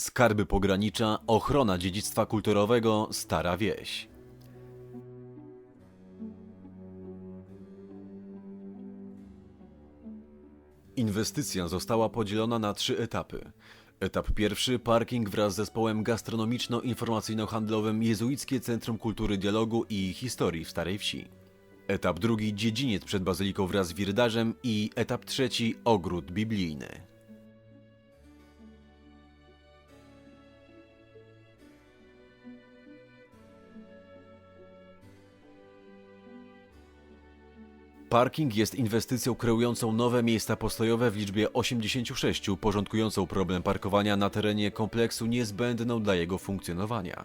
Skarby pogranicza, ochrona dziedzictwa kulturowego, Stara Wieś. Inwestycja została podzielona na trzy etapy. Etap pierwszy parking wraz z zespołem gastronomiczno-informacyjno-handlowym Jezuickie Centrum Kultury Dialogu i Historii w Starej Wsi. Etap drugi dziedziniec przed bazyliką wraz z wirdażem i etap trzeci ogród biblijny. Parking jest inwestycją kreującą nowe miejsca postojowe w liczbie 86, porządkującą problem parkowania na terenie kompleksu niezbędną dla jego funkcjonowania.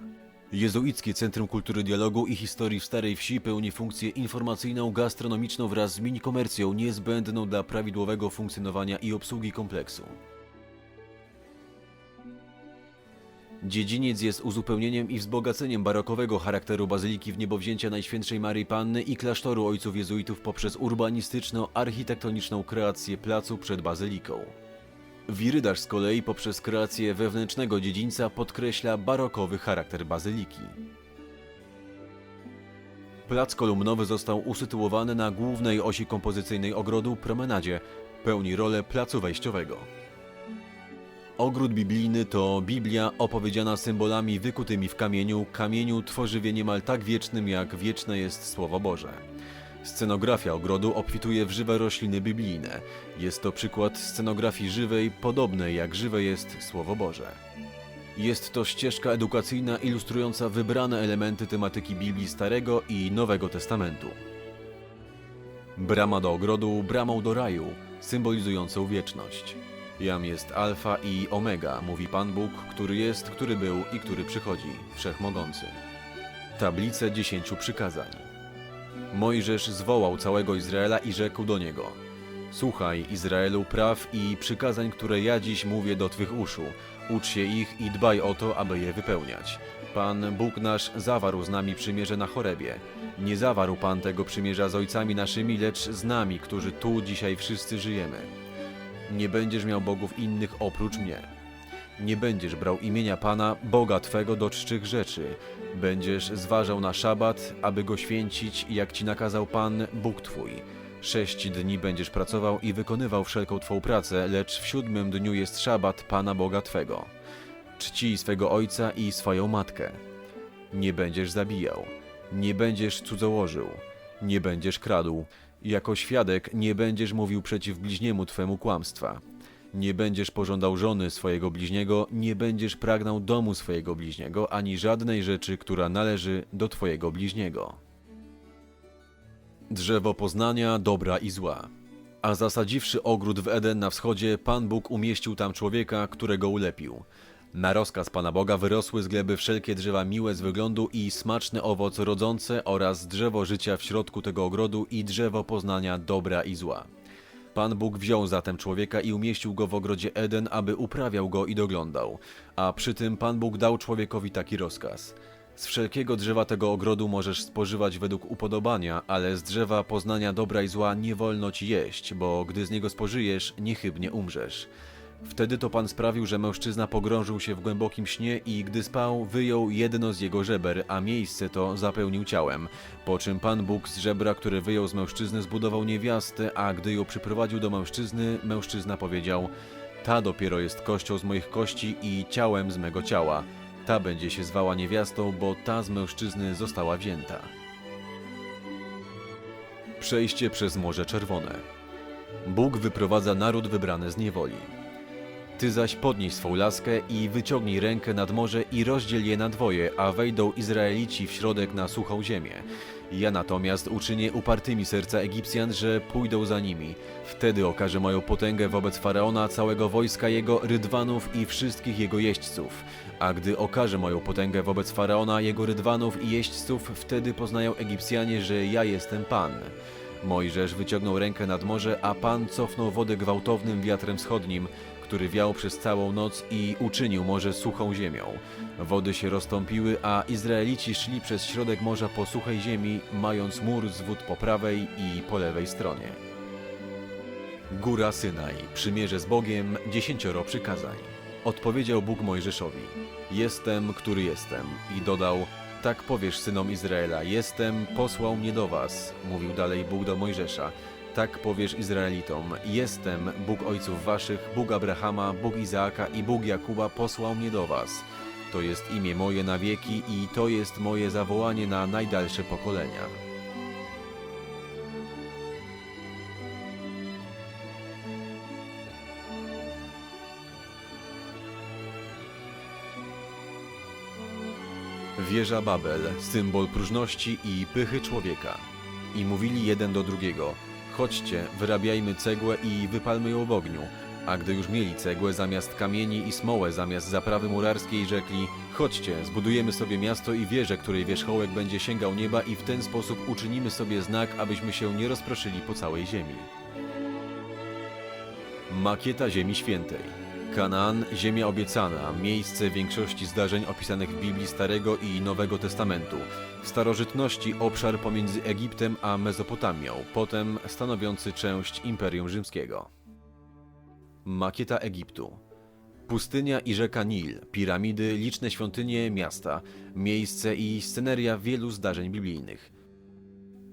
Jezuickie Centrum Kultury Dialogu i Historii Starej Wsi pełni funkcję informacyjną, gastronomiczną wraz z mini-komercją niezbędną dla prawidłowego funkcjonowania i obsługi kompleksu. Dziedziniec jest uzupełnieniem i wzbogaceniem barokowego charakteru Bazyliki w Niebowzięcia Najświętszej Maryi Panny i klasztoru Ojców Jezuitów poprzez urbanistyczno-architektoniczną kreację placu przed Bazyliką. Wirydarz z kolei poprzez kreację wewnętrznego dziedzińca podkreśla barokowy charakter Bazyliki. Plac kolumnowy został usytuowany na głównej osi kompozycyjnej ogrodu promenadzie, pełni rolę placu wejściowego. Ogród biblijny to Biblia opowiedziana symbolami wykutymi w kamieniu, kamieniu tworzywie niemal tak wiecznym jak wieczne jest Słowo Boże. Scenografia ogrodu obfituje w żywe rośliny biblijne. Jest to przykład scenografii żywej, podobnej jak żywe jest Słowo Boże. Jest to ścieżka edukacyjna ilustrująca wybrane elementy tematyki Biblii Starego i Nowego Testamentu. Brama do ogrodu, bramą do raju, symbolizującą wieczność. Jam jest alfa i omega, mówi Pan Bóg, który jest, który był i który przychodzi, wszechmogący. Tablice dziesięciu przykazań. Mojżesz zwołał całego Izraela i rzekł do niego: Słuchaj, Izraelu, praw i przykazań, które ja dziś mówię do twych uszu. Ucz się ich i dbaj o to, aby je wypełniać. Pan Bóg nasz zawarł z nami przymierze na chorebie. Nie zawarł Pan tego przymierza z ojcami naszymi, lecz z nami, którzy tu dzisiaj wszyscy żyjemy. Nie będziesz miał bogów innych oprócz mnie. Nie będziesz brał imienia Pana, Boga Twego, do czczych rzeczy. Będziesz zważał na szabat, aby go święcić, jak ci nakazał Pan, Bóg Twój. Sześć dni będziesz pracował i wykonywał wszelką Twą pracę, lecz w siódmym dniu jest szabat Pana Boga Twego. Czcij swego ojca i swoją matkę. Nie będziesz zabijał. Nie będziesz cudzołożył. Nie będziesz kradł. Jako świadek nie będziesz mówił przeciw bliźniemu Twemu kłamstwa. Nie będziesz pożądał żony swojego bliźniego, nie będziesz pragnął domu swojego bliźniego, ani żadnej rzeczy, która należy do Twojego bliźniego. Drzewo poznania dobra i zła. A zasadziwszy ogród w Eden na wschodzie, Pan Bóg umieścił tam człowieka, którego ulepił. Na rozkaz Pana Boga wyrosły z gleby wszelkie drzewa miłe z wyglądu i smaczne owoc rodzące oraz drzewo życia w środku tego ogrodu i drzewo poznania dobra i zła. Pan Bóg wziął zatem człowieka i umieścił go w ogrodzie Eden, aby uprawiał go i doglądał. A przy tym Pan Bóg dał człowiekowi taki rozkaz. Z wszelkiego drzewa tego ogrodu możesz spożywać według upodobania, ale z drzewa poznania dobra i zła nie wolno ci jeść, bo gdy z niego spożyjesz, niechybnie umrzesz. Wtedy to Pan sprawił, że mężczyzna pogrążył się w głębokim śnie i gdy spał, wyjął jedno z jego żeber, a miejsce to zapełnił ciałem. Po czym Pan Bóg z żebra, które wyjął z mężczyzny, zbudował niewiastę, a gdy ją przyprowadził do mężczyzny, mężczyzna powiedział: Ta dopiero jest kością z moich kości i ciałem z mego ciała. Ta będzie się zwała niewiastą, bo ta z mężczyzny została wzięta. Przejście przez Morze Czerwone. Bóg wyprowadza naród wybrany z niewoli. Ty zaś podnieś swą laskę i wyciągnij rękę nad morze i rozdziel je na dwoje, a wejdą Izraelici w środek na suchą ziemię. Ja natomiast uczynię upartymi serca Egipcjan, że pójdą za nimi. Wtedy okażę moją potęgę wobec Faraona, całego wojska jego, rydwanów i wszystkich jego jeźdźców. A gdy okażę moją potęgę wobec Faraona, jego rydwanów i jeźdźców, wtedy poznają Egipcjanie, że ja jestem Pan. Mojżesz wyciągnął rękę nad morze, a Pan cofnął wodę gwałtownym wiatrem wschodnim, który wiał przez całą noc i uczynił morze suchą ziemią. Wody się rozstąpiły, a Izraelici szli przez środek morza po suchej ziemi, mając mur z wód po prawej i po lewej stronie. Góra Synaj, przymierze z Bogiem, dziesięcioro przykazań. Odpowiedział Bóg Mojżeszowi: Jestem, który jestem. I dodał: Tak powiesz synom Izraela: Jestem, posłał mnie do was. Mówił dalej Bóg do Mojżesza: Tak powiesz Izraelitom: Jestem, Bóg ojców waszych, Bóg Abrahama, Bóg Izaaka i Bóg Jakuba posłał mnie do was. To jest imię moje na wieki i to jest moje zawołanie na najdalsze pokolenia. Wieża Babel, symbol próżności i pychy człowieka. I mówili jeden do drugiego: Chodźcie, wyrabiajmy cegłę i wypalmy ją w ogniu. A gdy już mieli cegłę zamiast kamieni i smołę zamiast zaprawy murarskiej, rzekli: Chodźcie, zbudujemy sobie miasto i wieżę, której wierzchołek będzie sięgał nieba, i w ten sposób uczynimy sobie znak, abyśmy się nie rozproszyli po całej ziemi. Makieta Ziemi Świętej. Kanaan, ziemia obiecana, miejsce większości zdarzeń opisanych w Biblii Starego i Nowego Testamentu. W starożytności obszar pomiędzy Egiptem a Mezopotamią, potem stanowiący część Imperium Rzymskiego. Makieta Egiptu. Pustynia i rzeka Nil, piramidy, liczne świątynie, miasta, miejsce i sceneria wielu zdarzeń biblijnych.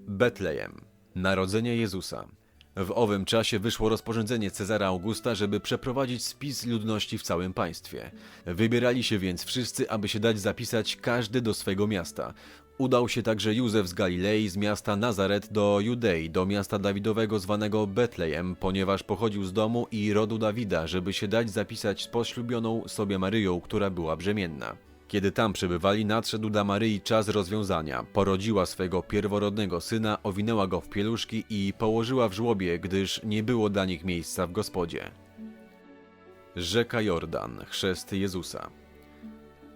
Betlejem. Narodzenie Jezusa. W owym czasie wyszło rozporządzenie Cezara Augusta, żeby przeprowadzić spis ludności w całym państwie. Wybierali się więc wszyscy, aby się dać zapisać każdy do swego miasta. Udał się także Józef z Galilei, z miasta Nazaret do Judei, do miasta Dawidowego zwanego Betlejem, ponieważ pochodził z domu i rodu Dawida, żeby się dać zapisać z poślubioną sobie Maryją, która była brzemienna. Kiedy tam przebywali, nadszedł dla Maryi czas rozwiązania. Porodziła swego pierworodnego syna, owinęła go w pieluszki i położyła w żłobie, gdyż nie było dla nich miejsca w gospodzie. Rzeka Jordan, chrzest Jezusa.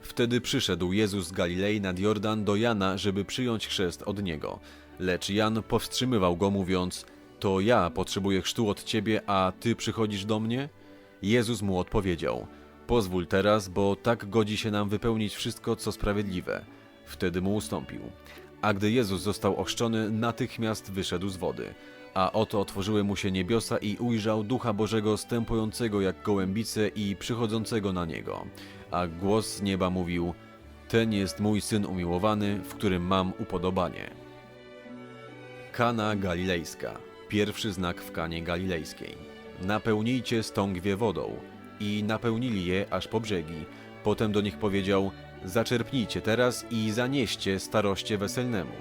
Wtedy przyszedł Jezus z Galilei nad Jordan do Jana, żeby przyjąć chrzest od niego. Lecz Jan powstrzymywał go, mówiąc: To ja potrzebuję chrztu od ciebie, a ty przychodzisz do mnie? Jezus mu odpowiedział: Pozwól teraz, bo tak godzi się nam wypełnić wszystko, co sprawiedliwe. Wtedy mu ustąpił. A gdy Jezus został ochrzczony, natychmiast wyszedł z wody. A oto otworzyły mu się niebiosa i ujrzał Ducha Bożego stępującego jak gołębice i przychodzącego na niego. A głos z nieba mówił: Ten jest mój syn umiłowany, w którym mam upodobanie. Kana Galilejska. Pierwszy znak w Kanie Galilejskiej. Napełnijcie stągwie wodą. I napełnili je aż po brzegi. Potem do nich powiedział: Zaczerpnijcie teraz i zanieście staroście weselnemu.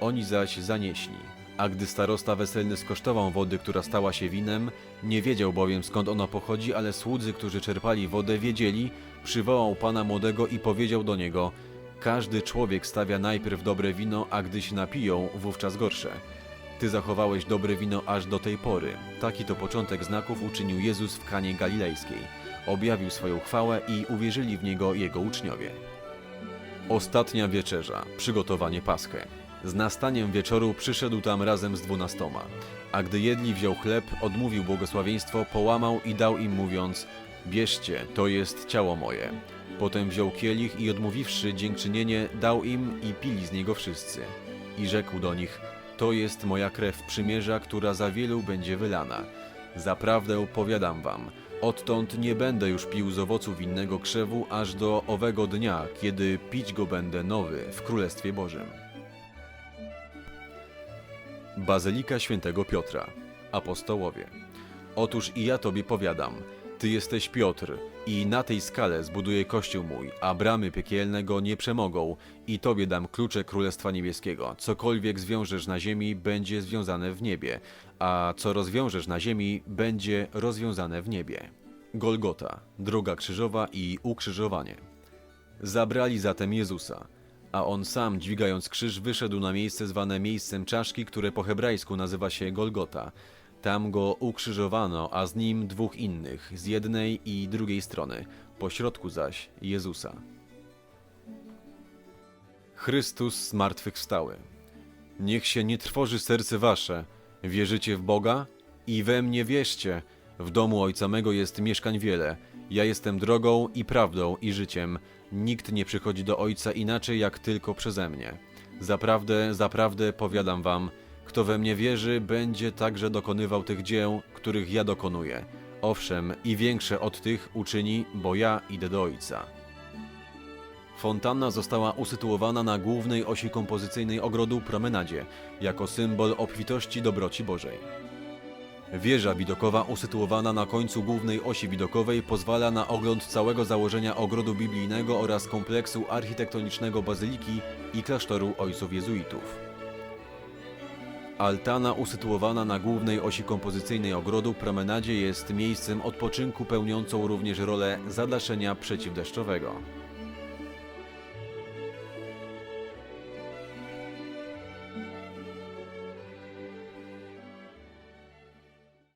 Oni zaś zanieśli. A gdy starosta weselny skosztował wody, która stała się winem, nie wiedział bowiem skąd ona pochodzi, ale słudzy, którzy czerpali wodę, wiedzieli, przywołał pana młodego i powiedział do niego: Każdy człowiek stawia najpierw dobre wino, a gdy się napiją, wówczas gorsze. Ty zachowałeś dobre wino aż do tej pory. Taki to początek znaków uczynił Jezus w Kanie Galilejskiej. Objawił swoją chwałę i uwierzyli w Niego Jego uczniowie. Ostatnia wieczerza, przygotowanie Paschę. Z nastaniem wieczoru przyszedł tam razem z dwunastoma. A gdy jedli, wziął chleb, odmówił błogosławieństwo, połamał i dał im mówiąc Bierzcie, to jest ciało moje. Potem wziął kielich i odmówiwszy dziękczynienie, dał im i pili z niego wszyscy. I rzekł do nich To jest moja krew przymierza, która za wielu będzie wylana. Zaprawdę powiadam wam, odtąd nie będę już pił z owocu winnego krzewu, aż do owego dnia, kiedy pić go będę nowy w Królestwie Bożym. Bazylika Świętego Piotra. Apostołowie. Otóż i ja tobie powiadam, ty jesteś Piotr i na tej skale zbuduję kościół mój, a bramy piekielne go nie przemogą i tobie dam klucze Królestwa Niebieskiego. Cokolwiek zwiążesz na ziemi, będzie związane w niebie, a co rozwiążesz na ziemi, będzie rozwiązane w niebie. Golgota, droga krzyżowa i ukrzyżowanie. Zabrali zatem Jezusa, a on sam, dźwigając krzyż, wyszedł na miejsce zwane miejscem czaszki, które po hebrajsku nazywa się Golgota. Tam go ukrzyżowano, a z nim dwóch innych, z jednej i drugiej strony, po środku zaś Jezusa. Chrystus zmartwychwstały. Niech się nie trwoży serce wasze. Wierzycie w Boga? I we mnie wierzcie. W domu Ojca mego jest mieszkań wiele. Ja jestem drogą i prawdą i życiem. Nikt nie przychodzi do Ojca inaczej jak tylko przeze mnie. Zaprawdę, zaprawdę powiadam wam, kto we mnie wierzy, będzie także dokonywał tych dzieł, których ja dokonuję. Owszem, i większe od tych uczyni, bo ja idę do Ojca. Fontanna została usytuowana na głównej osi kompozycyjnej ogrodu promenadzie, jako symbol obfitości dobroci Bożej. Wieża widokowa usytuowana na końcu głównej osi widokowej pozwala na ogląd całego założenia ogrodu biblijnego oraz kompleksu architektonicznego bazyliki i klasztoru ojców jezuitów. Altana usytuowana na głównej osi kompozycyjnej ogrodu promenadzie jest miejscem odpoczynku pełniącą również rolę zadaszenia przeciwdeszczowego.